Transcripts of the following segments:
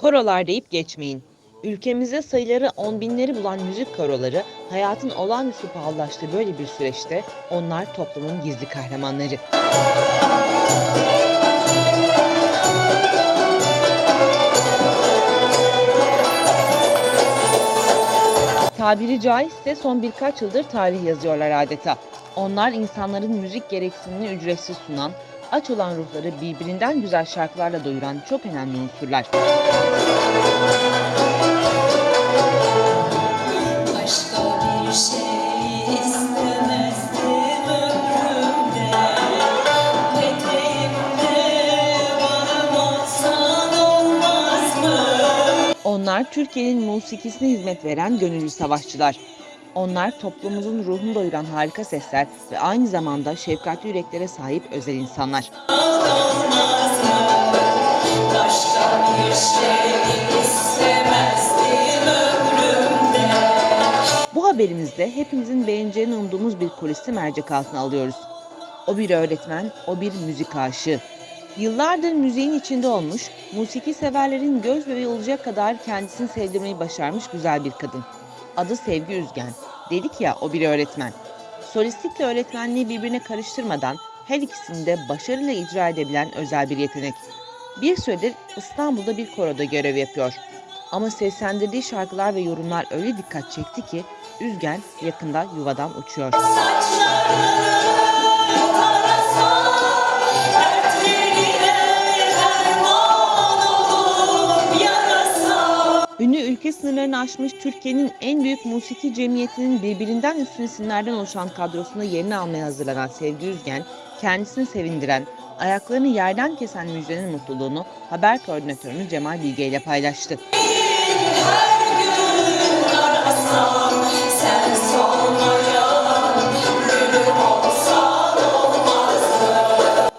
Korolar deyip geçmeyin. Ülkemizde sayıları on binleri bulan müzik koroları hayatın olağanüstü pahalılaştığı böyle bir süreçte onlar toplumun gizli kahramanları. Tabiri caizse son birkaç yıldır tarih yazıyorlar adeta. Onlar insanların müzik gereksinimini ücretsiz sunan, aç olan ruhları birbirinden güzel şarkılarla doyuran çok önemli unsurlar. Başka bir şey istemezdim ömrümde Eteğimde varım olsan olmaz mı? Onlar Türkiye'nin musikisine hizmet veren gönüllü savaşçılar. Onlar toplumumuzun ruhunu doyuran harika sesler ve aynı zamanda şefkatli yüreklere sahip özel insanlar. Başka bir şey haberimizde hepimizin beğeneceğini umduğumuz bir kulisi mercek altına alıyoruz. O bir öğretmen, o bir müzik aşığı. Yıllardır müziğin içinde olmuş, musiki severlerin göz bebeği olacak kadar kendisini sevdirmeyi başarmış güzel bir kadın. Adı Sevgi Üzgen. Dedik ya o bir öğretmen. Solistlikle öğretmenliği birbirine karıştırmadan her ikisini de başarıyla icra edebilen özel bir yetenek. Bir süredir İstanbul'da bir koroda görev yapıyor. Ama seslendirdiği şarkılar ve yorumlar öyle dikkat çekti ki Üzgen yakında yuvadan uçuyor. Ünlü sınırlarını aşmış Türkiye'nin en büyük musiki cemiyetinin birbirinden üstün isimlerden oluşan kadrosunda yerini almaya hazırlanan Sevgi Üzgen, kendisini sevindiren, ayaklarını yerden kesen müjdenin mutluluğunu haber koordinatörünü Cemal Bilge ile paylaştı.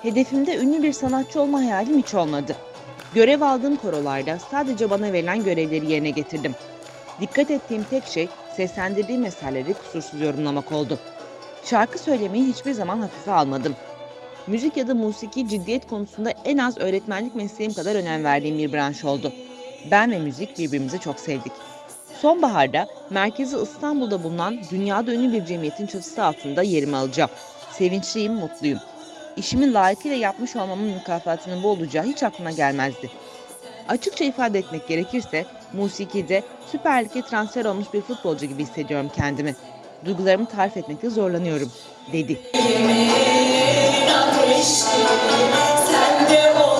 Hedefimde ünlü bir sanatçı olma hayalim hiç olmadı. Görev aldığım korolarda sadece bana verilen görevleri yerine getirdim. Dikkat ettiğim tek şey seslendirdiğim eserleri kusursuz yorumlamak oldu. Şarkı söylemeyi hiçbir zaman hafife almadım. Müzik ya da musiki ciddiyet konusunda en az öğretmenlik mesleğim kadar önem verdiğim bir branş oldu. Ben ve müzik birbirimizi çok sevdik. Sonbaharda merkezi İstanbul'da bulunan dünyada ünlü bir cemiyetin çatısı altında yerimi alacağım. Sevinçliyim, mutluyum işimi layıkıyla yapmış olmamın mükafatının bu olacağı hiç aklına gelmezdi. Açıkça ifade etmek gerekirse musikide Süper Lig'e transfer olmuş bir futbolcu gibi hissediyorum kendimi. Duygularımı tarif etmekte zorlanıyorum, dedi. Ateşi, sen de ol.